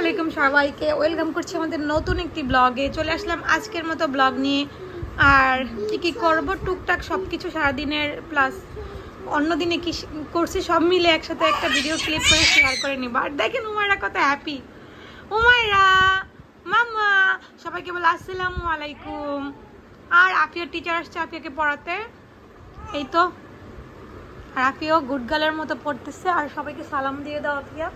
আলাইকুম সবাইকে। ওয়েলকাম করছি আমাদের নতুন একটি ব্লগে। চলে আসলাম আজকের মতো ব্লগ নিয়ে। আর কি কি করব? টুকটাক সব কিছু সারাদিনের প্লাস অন্য দিনে কি করছি সব মিলে একসাথে একটা ভিডিও ক্লিপ করে শেয়ার করে নিব। আর দেখেন উমায়রা কত হ্যাপি উমায়রা মাম্মা, সবাইকে বলে আসসালামু আলাইকুম। আর আফিয়ার টিচার আসছে আফিয়াকে পড়াতে। এই তো। আর আফিয়াও গুড গার্লের মতো পড়তেছে। আর সবাইকে সালাম দিয়ে দাও আফিয়া।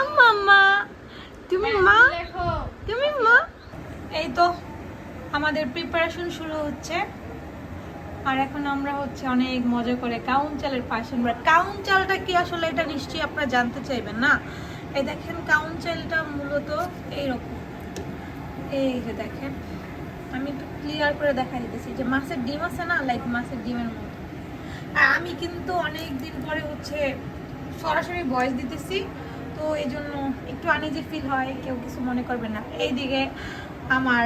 আম্মা তুমি মা? তুমি মা? এই তো আমাদের প্রিপারেশন শুরু হচ্ছে। আর এখন আমরা হচ্ছে অনেক মজা করে কাউন চালের কাউন চালটা কি আসলে এটা নিশ্চয়ই আপনারা জানতে চাইবেন না? এই দেখেন কাউন চালটা মূলত এইরকম। এই যে দেখেন আমি একটু ক্লিয়ার করে দেখা দিতেছি। যে মাছের ডিম আছে না লাইক মাছের ডিমের মতো। আর আমি কিন্তু অনেক দিন পরে হচ্ছে সরাসরি ভয়েস দিতেছি। তো এই জন্য একটু আনইজি ফিল হয়, কেউ কিছু মনে করবে না। এইদিকে আমার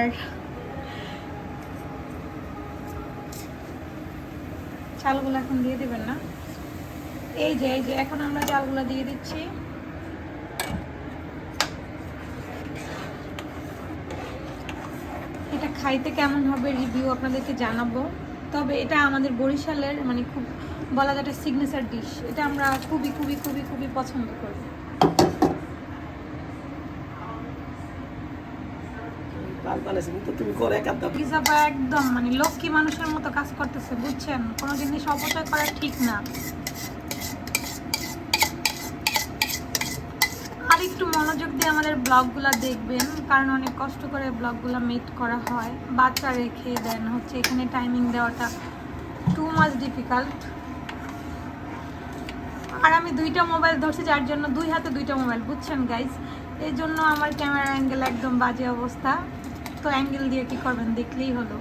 চালগুলো এখন দিয়ে দেবেন না। এই যে এই যে, এখন আমরা চালগুলো দিয়ে দিচ্ছি। এটা খাইতে কেমন হবে রিভিউ আপনাদেরকে জানাব। তবে এটা আমাদের বরিশালের মানে খুব বলা যায় একটা সিগনেচার ডিশ এটা আমরা খুবই খুবই খুবই খুবই পছন্দ করি। একদম মানে লক্ষ্মী মানুষের মতো কাজ করতেছে, বুঝছেন? কোনো জিনিস অপচয় করা ঠিক না। আর একটু মনোযোগ দিয়ে আমাদের ব্লগগুলো দেখবেন, কারণ অনেক কষ্ট করে ব্লগগুলো মেক করা হয়। বাচ্চা রেখে দেন, হচ্ছে এখানে টাইমিং দেওয়াটা টু মাচ ডিফিকাল্ট আর আমি দুইটা মোবাইল ধরছি, যার জন্য দুই হাতে দুইটা মোবাইল বুঝছেন গাইজ এই জন্য আমার ক্যামেরা অ্যাঙ্গেল একদম বাজে অবস্থা। তো অ্যাঙ্গেল দিয়ে কি করবেন দেখলেই হলো।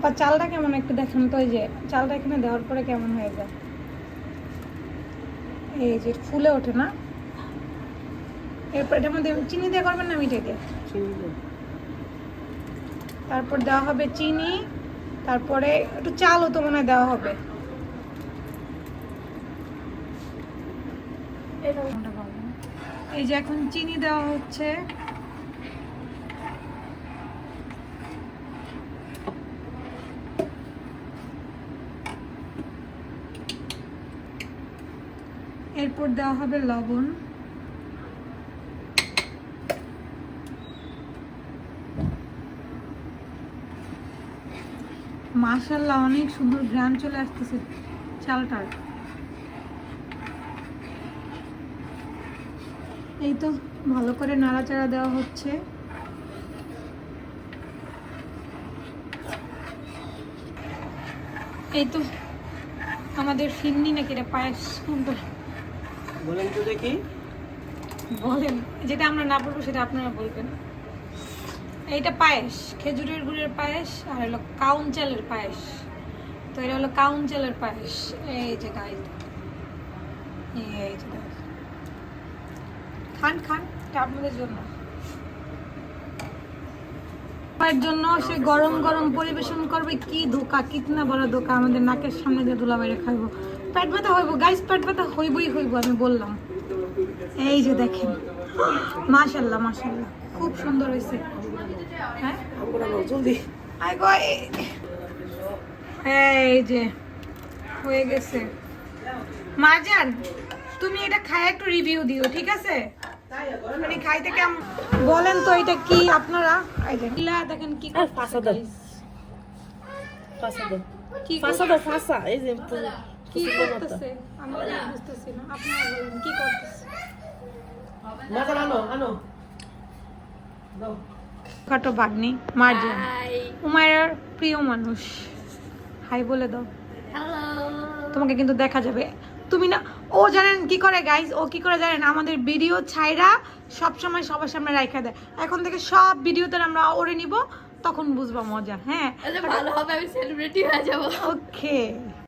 বা চালটা কেমন একটু দেখেন তো এই যে চালটা এখানে দেওয়ার পরে কেমন হয়ে যায়? এই যে ফুলে ওঠে না? এরপর এটার মধ্যে চিনি দিয়ে করবেন না মিঠে দিয়ে। তারপর দেওয়া হবে চিনি তারপরে একটু চালও তো মনে হয় দেওয়া হবে। এই যে এখন চিনি দেওয়া হচ্ছে। এরপর দেওয়া হবে লবণ। মাশাল্লাহ, অনেক সুন্দর গ্রাম চলে আসতেছে চালটার। এই তো ভালো করে নাড়াচাড়া দেওয়া হচ্ছে। এই তো আমাদের ফিরনি নাকি এটা পায়েস কোনটা? বলেন তো দেখি। বলেন যেটা আমরা না বলব সেটা আপনারা বলবেন। এইটা পায়েস খেজুরের গুড়ের পায়েস আর হলো কাউন চালের পায়েস। তো এটা হলো কাউন চালের পায়েস। এই যে গাই এই যে। খান খান, এটা আপনাদের জন্য। এর জন্য সে গরম গরম পরিবেশন করবে, কি ধোকা, কিতনা বড় ধোকা, আমাদের নাকের সামনে দিয়ে ধুলা বাইরে খাইবো। পেট ব্যথা হইব গাইস পেট ব্যথা হইবই হইব, আমি বললাম। এই যে দেখেন মাশাল্লাহ মাশাল্লাহ খুব সুন্দর হয়েছে হ্যাঁ? এই- যে, হয়ে গেছে। মারজান তুমি এটা খায় একটু রিভিউ দিও, ঠিক আছে? মানে খাইতে কেমন? বলেন তো এটা কি আপনারা? দেখেন কি দাও। কি ফাঁসা এই যে কি করতেছে? আমি বুঝতেছি না। আপনারা বলেন কি করতেছে? মাথা আনো আনো। দাও। কাটো বাগনি মার্জিন। উমায়ের প্রিয় মানুষ। হাই বলে দাও। তোমাকে কিন্তু দেখা যাবে। তুমি না ও জানেন কি করে গাইজ ও কি করে জানেন? আমাদের ভিডিও ছাইরা সব সময় সবার সামনে রাখা দেয়। এখন থেকে সব ভিডিওতে আমরা ওরে নিব তখন বুঝবা মজা হ্যাঁ? ভালো হবে আমি সেলিব্রিটি হয়ে যাব। ওকে